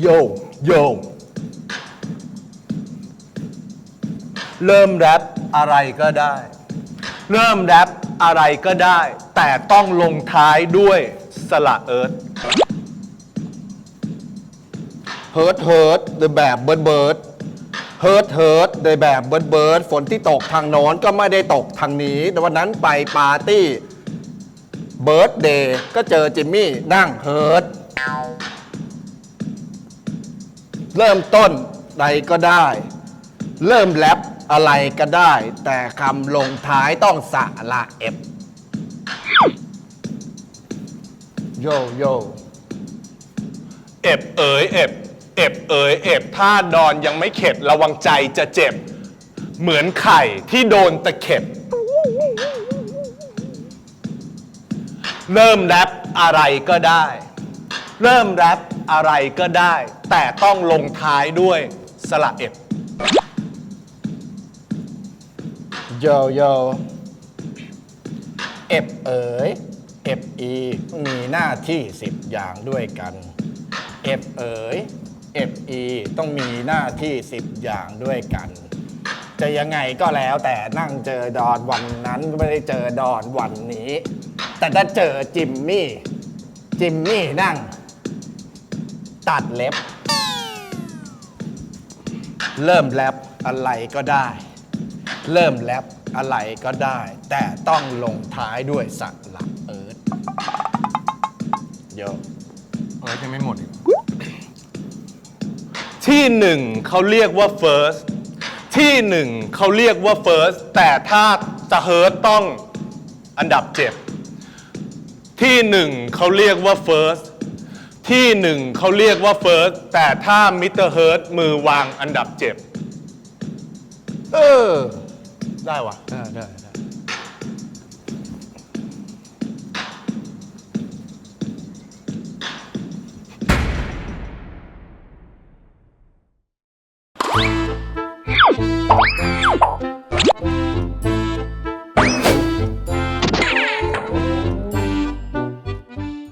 โยโยเริ่มแรปอะไรก็ได้ เริ่มแรปอะไรก็ได้ แต่ต้องลงท้ายด้วยสระเอิร์ธเฮิร์ทเฮิร์ทโดยแบบเบิร์ดเบิร์ดเฮิร์ทเฮิร์ทโดยแบบเบิร์ดเบิร์ดฝนที่ตกทางโน้นก็ไม่ได้ตกทางนี้ แต่วันนั้นไปปาร์ตี้เบิร์ดเดย์ก็เจอจิมมี่นั่งเฮิร์ท เริ่มต้นใดก็ได้ เริ่มแรปอะไรก็ได้ แต่คำลงท้ายต้องสระเอฟโยโยเอบเอ๋ยเอบเอบเอ๋ยเอบถ้านอนยังไม่เข็ดระวังใจจะเจ็บ เหมือนไข่ที่โดนตะเข็บ เริ่มแรปอะไรก็ได้ เริ่มแรป อะไรก็ได้ แต่ต้องลงท้ายด้วยสระเอบโยโยเอฟเอ๋ยเอฟอีมีหน้าที่สิบอย่างด้วยกันเอฟเอ๋ยเอฟอีต้องมีหน้าที่สิบอย่างด้วยกัน จะยังไงก็แล้วแต่นั่งเจอดอนวันนั้นก็ไม่ได้เจอดอนวันนี้ แต่ถ้าเจอจิมมี่ จิมมี่นั่ง ตัดเล็บ เริ่มแรปอะไรก็ได้ เริ่มแรปอะไรก็ได้ แต่ต้องลงท้ายด้วยสักหลักเอิร์ธโยเออยังไม่หมดอีกที่หนึ่งเขาเรียกว่า first ที่หนึ่งเขาเรียกว่า first แต่ถ้าจะเฮิร์ตต้องอันดับเจ็บที่หนึ่งเขาเรียกว่า first ที่หนึ่งเขาเรียกว่า first แต่ถ้ามิสเตอร์เฮิร์ตมือวางอันดับเจ็บ เออ ได้วะได้ได้ได้